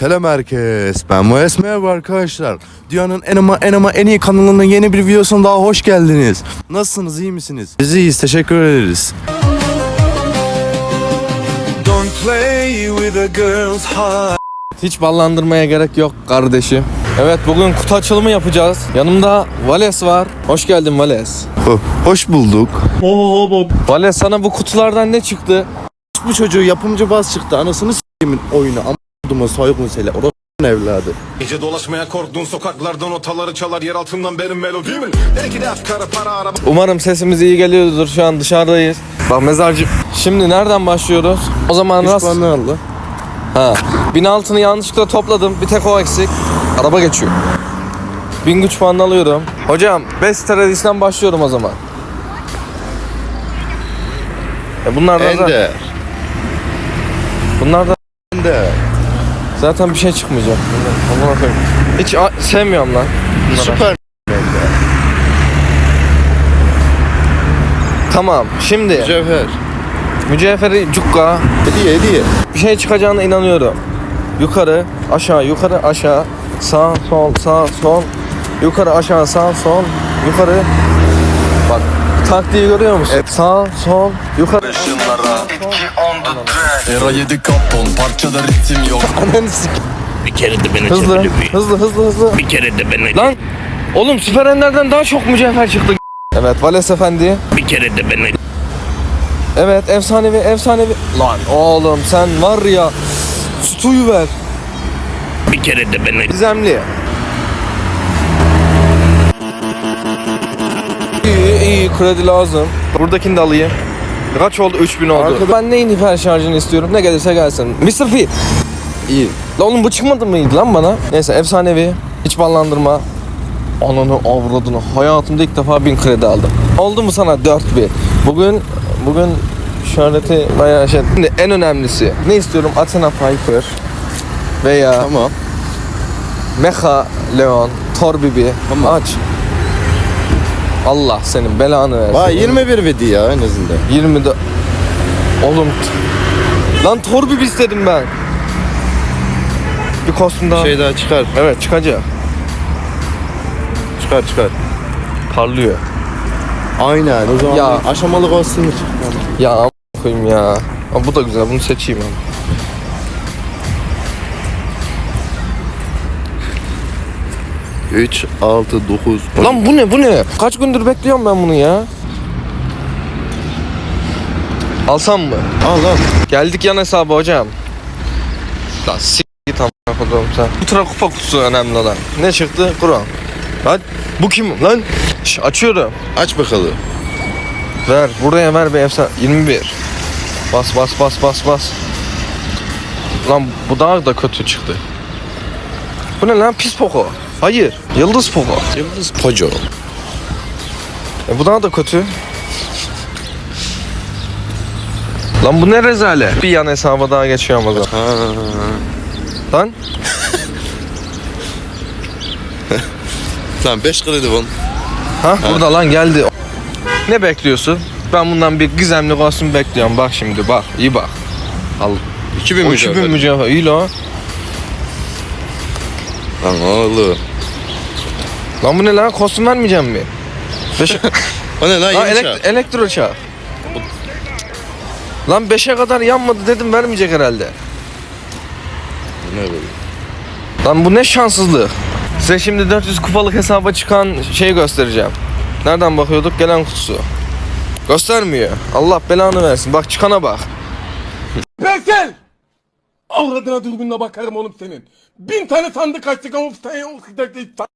Selam herkes. Ben Mayes merhaba arkadaşlar. Dünyanın en ama en ama en iyi kanalının yeni bir videosuna daha hoş geldiniz. Nasılsınız? iyi misiniz? Biz iyiyiz. Teşekkür ederiz. Don't play with a girl's heart. Hiç ballandırmaya gerek yok kardeşim. Evet bugün kutu açılımı yapacağız. Yanımda Vales var. Hoş geldin Vales. Ho- hoş bulduk. Vales sana bu kutulardan ne çıktı? Bu çocuğu yapımcı baz çıktı. Anasını s**eyim oyunu. Ama soygun sele. Orası evladı. Gece dolaşmaya korktuğun sokaklardan otaları çalar yer altından benim melodimin. Belki de afkarı para araba. Umarım sesimiz iyi geliyordur. Şu an dışarıdayız. Bak mezarcı. Şimdi nereden başlıyoruz? O zaman rast... puanlar aldı. Ha. Bin altını yanlışlıkla topladım. Bir tek o eksik. Araba geçiyor. Bin güç puanını alıyorum. Hocam Best Tradis'den başlıyorum o zaman. E bunlar da Ender. bunlar da Ender. Zaten bir şey çıkmayacak. Amına koyayım. Hiç sevmiyorum lan. bunları. Süper. Tamam. Şimdi Cevher. mücevheri cukka Hediye hediye. bir şey çıkacağına inanıyorum. Yukarı, aşağı, yukarı, aşağı, sağ, sol, sağ, sol, yukarı, aşağı, sağ, sol, yukarı. Taktiği görüyor musun? Sağ, sol, yukarı. Era 7 kapton parçada ritim yok Ananı sik. Bir kere de beni Hızlı, çevirin bir. hızlı, hızlı, hızlı. Bir kere de beni. Lan oğlum Süper Ender'den daha çok mücevher çıktı. Evet Vales Efendi. Bir kere de beni. Evet efsanevi, efsanevi. Lan oğlum sen var ya sütüyü ver. Bir kere de beni. Gizemli. İyi kredi lazım. Buradakini de alayım. Kaç oldu? 3000 oldu. Arkada- Ben neyin hiper şarjını istiyorum? Ne gelirse gelsin. Mr. P. İyi. La oğlum bu çıkmadı mıydı lan bana? Neyse efsanevi. Hiç ballandırma. Ananı avradını. Hayatımda ilk defa 1000 kredi aldım. Oldu mu sana 4000? Bugün bugün şöhreti bayağı şey. Şimdi en önemlisi. Ne istiyorum? Athena Piper. Veya Tamam. Mecha Leon, Thor Bibi. Tamam. Aç. Allah senin belanı versin. Vay 21 vedi ya en azından. 20 de... Oğlum. Lan Thor Bibi istedim ben. Bir kostüm daha. Şey daha çıkar. Evet çıkacak. Çıkar çıkar. Parlıyor. Aynen o zaman Ya. aşamalı kostümü çıktı. Ya koyayım ya. Ama bu da güzel. Bunu seçeyim ben. Üç, altı, dokuz. Lan bu ne bu ne? Kaç gündür bekliyorum ben bunu ya. Alsam mı? Al lan. Geldik yan hesabı hocam. Lan s*** git amına koyduğum sen. Ultra kupa kutusu önemli olan. Ne çıktı? Kur'an. Lan bu kim lan? Şş, açıyorum. Aç bakalım. Ver buraya ver bir efsane. 21. Bas bas bas bas bas. Lan bu daha da kötü çıktı. Bu ne lan pis poko? Hayır. Yıldız poko. Yıldız Poco. E bu daha da kötü. Lan bu ne rezalet. Bir yan hesaba daha zaman. Ha. Lan Lan 5 kredi var. Ha burada lan geldi. Ne bekliyorsun? Ben bundan bir gizemli kostüm bekliyorum. Bak şimdi bak. iyi bak. Al. 2000 O mücevher. 2000 mücevher. İyi lan. Lan oğlum. Lan bu ne lan? Kostüm vermeyeceğim mi? Beş... O ne lan lan yeni elek- çağ. elektro çağ. Lan 5'e kadar yanmadı dedim vermeyecek herhalde. Ne böyle? Lan bu ne şanssızlık. Size şimdi 400 kupalık hesaba çıkan şeyi göstereceğim. Nereden bakıyorduk? Gelen kutusu. Göstermiyor. Allah belanı versin. Bak çıkana bak. Versel! Avradına dürbünle bakarım oğlum senin. Bin tane sandık açtık ama sen